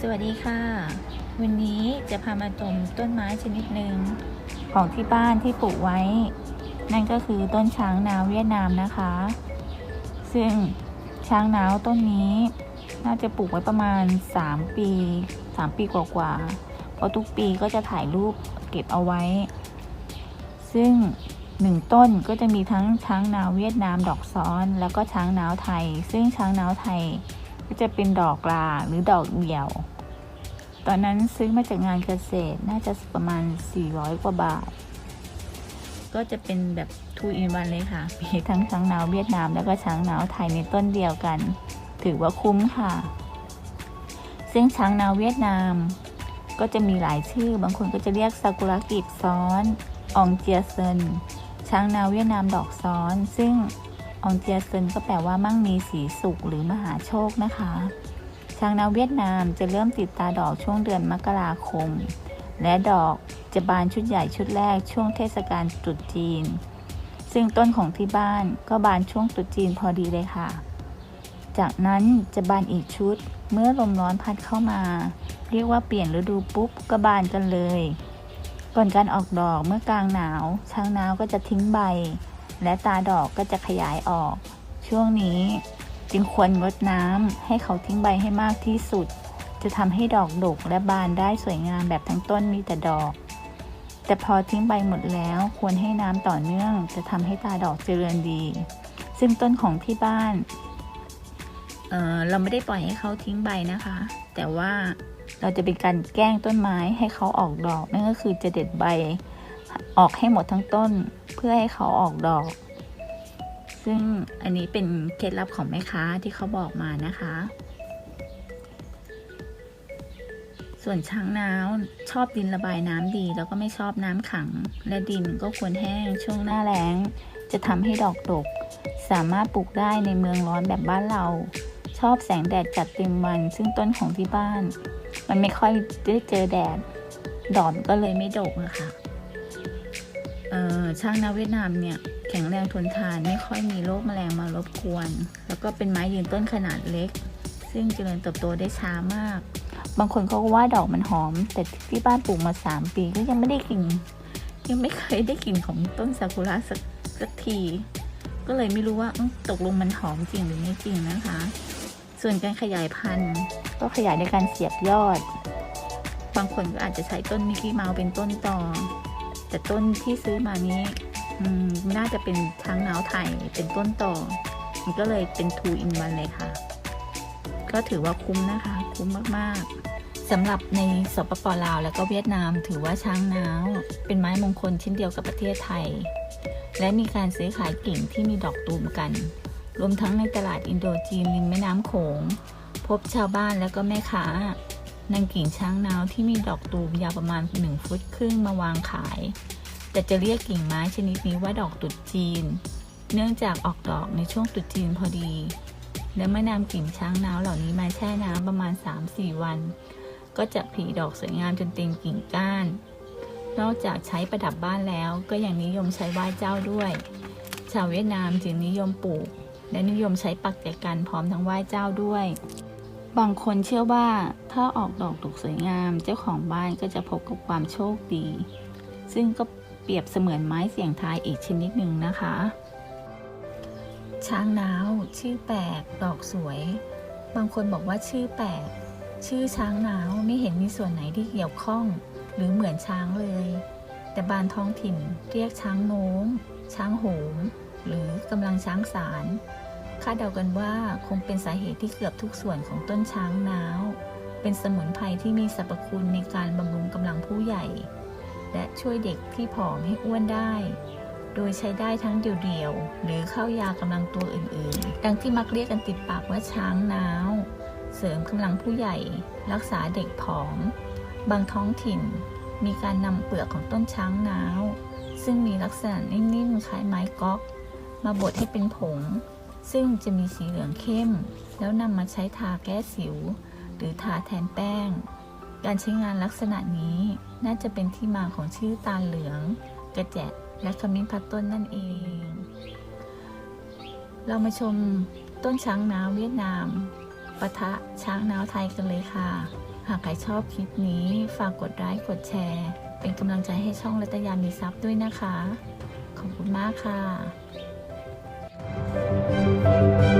สวัสดีค่ะ วันนี้จะพามาชมต้นไม้ชนิดหนึ่งของที่บ้านที่ปลูกไว้ นั่นก็คือต้นช้างนาวเวียดนามนะคะ ซึ่งช้างนาวต้นนี้น่าจะปลูกไว้ประมาณ 3 ปี 3 ปีกว่าๆเพราะทุกปีก็จะถ่ายรูปเก็บเอาไว้ ซึ่งหนึ่งต้นก็จะมีทั้งช้างนาวเวียดนามดอกซ้อน แล้วก็ช้างนาวไทย ซึ่งช้างนาวไทย ก็จะเป็นดอกลาหรือดอกเดี่ยว ตอนนั้นซื้อมาจากงานเกษตรน่าจะประมาณ 400 กว่าบาท ก็จะเป็นแบบทูอินวันเลยค่ะมีทั้งช้างนาวเวียดนามแล้วก็ช้างนาวไทยในต้นเดียวกัน ถือว่าคุ้มค่ะ ซึ่งช้างนาวเวียดนามก็จะมีหลายชื่อ บางคนก็จะเรียกซากุระกิบซ้อน อองเจียเซินช้างนาวเวียดนามดอกซ้อน ซึ่ง อองเจียเซินก็แปลว่ามั่งมีสีสุขหรือมหาโชคนะคะช้างนาวเวียดนามจะเริ่มติดตาดอกช่วงเดือนมกราคม และดอกจะบานชุดใหญ่ชุดแรกช่วงเทศกาลตรุษจีน ซึ่งต้นของที่บ้านก็บานช่วงตรุษจีนพอดีเลยค่ะ จากนั้นจะบานอีกชุดเมื่อลมร้อนพัดเข้ามา เรียกว่าเปลี่ยนฤดูปุ๊บก็บานกันเลย ก่อนการออกดอกเมื่อกลางหนาวช้างนาวก็จะทิ้งใบ และตาดอกก็จะขยายออก ช่วงนี้จึงควรงดน้ำให้เขาทิ้งใบให้มากที่สุด จะทำให้ดอกดกและบานได้สวยงามแบบทั้งต้นมีแต่ดอก แต่พอทิ้งใบหมดแล้วควรให้น้ำต่อเนื่อง จะทำให้ตาดอกเจริญดี ซึ่งต้นของที่บ้านเเราไม่ได้ปล่อยให้เขาทิ้งใบนะคะ แต่ว่าเราจะเป็นการแกล้งต้นไม้ให้เขาออกดอก นั่นก็คือจะเด็ดใบ ออกให้หมดทั้งต้นเพื่อให้เขาออกดอก ซึ่งอันนี้เป็นเคล็ดลับของแม่ค้าที่เขาบอกมานะคะ ส่วนช้างน้าวชอบดินระบายน้ำดี แล้วก็ไม่ชอบน้ำขัง และดินก็ควรแห้งช่วงหน้าแล้ง จะทำให้ดอกดก สามารถปลูกได้ในเมืองร้อนแบบบ้านเรา ชอบแสงแดดจัดเต็มวัน ซึ่งต้นของที่บ้าน มันไม่ค่อยได้เจอแดดดอนก็เลยไม่ดกอะค่ะ ช้างนาเวียดนามเนี่ยแข็งแรงทนทานไม่ค่อยมีโรคแมลงมารบกวน แล้วก็เป็นไม้ยืนต้นขนาดเล็ก ซึ่งเจริญเติบโตได้ช้ามาก บางคนเขาก็ว่าดอกมันหอม แต่ที่บ้านปลูกมา 3 ปีก็ยังไม่ได้กลิ่นยังไม่เคยได้กลิ่นของต้นซากุระสักสักที ก็เลยไม่รู้ว่าตกลงมันหอมจริงหรือไม่จริงนะคะ ส่วนการขยายพันธุ์ ก็ขยายในการเสียบยอด บางคนก็อาจจะใช้ต้นมิกกี้เมาส์เป็นต้นตอ แต่ต้นที่ซื้อมานี้น่าจะเป็นช้างนาวไทยเป็นต้นต่อ มันก็เลยเป็นทูอินวันเลยค่ะ ก็ถือว่าคุ้มนะคะ คุ้มมากๆสำหรับในสปปลาวและก็เวียดนาม ถือว่าช้างนาวเป็นไม้มงคลชิ้นเดียวกับประเทศไทย และมีการซื้อขายกิ่งที่มีดอกตูมกัน รวมทั้งในตลาดอินโดจีนริมแม่น้ำโขง พบชาวบ้านและก็แม่ค้า นำกิ่งช้างนาวที่มีดอกตูมยาวประมาณ 1 ฟุตครึ่งมาวางขาย แต่จะเรียกกิ่งไม้ชนิดนี้ว่าดอกตุดจีน เนื่องจากออกดอกในช่วงตรุษจีนพอดี และเมื่อนำกิ่งช้างนาวเหล่านี้มาแช่น้ำประมาณ 3-4 วัน ก็จะผลิดอกสวยงามจนเต็มกิ่งก้าน นอกจากใช้ประดับบ้านแล้วก็ยังนิยมใช้ไหว้เจ้าด้วย ชาวเวียดนามจึงนิยมปลูก และนิยมใช้ปักแจกันพร้อมทั้งไหว้เจ้าด้วย บางคนเชื่อว่าถ้าออกดอกดกสวยงาม เจ้าของบ้านก็จะพบกับความโชคดี ซึ่งก็เปรียบเสมือนไม้เสียงทายอีกชนิดหนึ่งนะคะ ช้างนาวชื่อแปลกดอกสวย บางคนบอกว่าชื่อแปลกชื่อช้างนาวไม่เห็นมีส่วนไหนที่เกี่ยวข้อง หรือเหมือนช้างเลย แต่บานท้องถิ่นเรียกช้างโน้มช้างโหม หรือกำลังช้างสาร คาดเดากันว่าคงเป็นสาเหตุที่เกือบทุกส่วนของต้นช้างนาว เป็นสมุนไพรที่มีสรรพคุณในการบำรุงกำลังผู้ใหญ่ และช่วยเด็กที่ผอมให้อ้วนได้ โดยใช้ได้ทั้งเดี่ยวๆ หรือเข้ายากำลังตัวอื่นๆ ดังที่มักเรียกกันติดปากว่าช้างนาว เสริมกำลังผู้ใหญ่ รักษาเด็กผอม บางท้องถิ่น มีการนำเปลือกของต้นช้างนาว ซึ่งมีลักษณะนิ่มๆคล้ายไม้ก๊อก มาบดให้เป็นผง ซึ่งจะมีสีเหลืองเข้ม แล้วนำมาใช้ทาแก้สิว หรือทาแทนแป้ง การใช้งานลักษณะนี้น่าจะเป็นที่มาของชื่อตาเหลือง กระแจดและขมิ้นพัดต้นนั่นเอง เรามาชมต้นช้างน้ำเวียดนามปะทะช้างนาวไทยกันเลยค่ะ หากใครชอบคลิปนี้ฝากกดไลค์กดแชร์ เป็นกำลังใจให้ช่องรัตยามีซับด้วยนะคะ ขอบคุณมากค่ะ Thank you.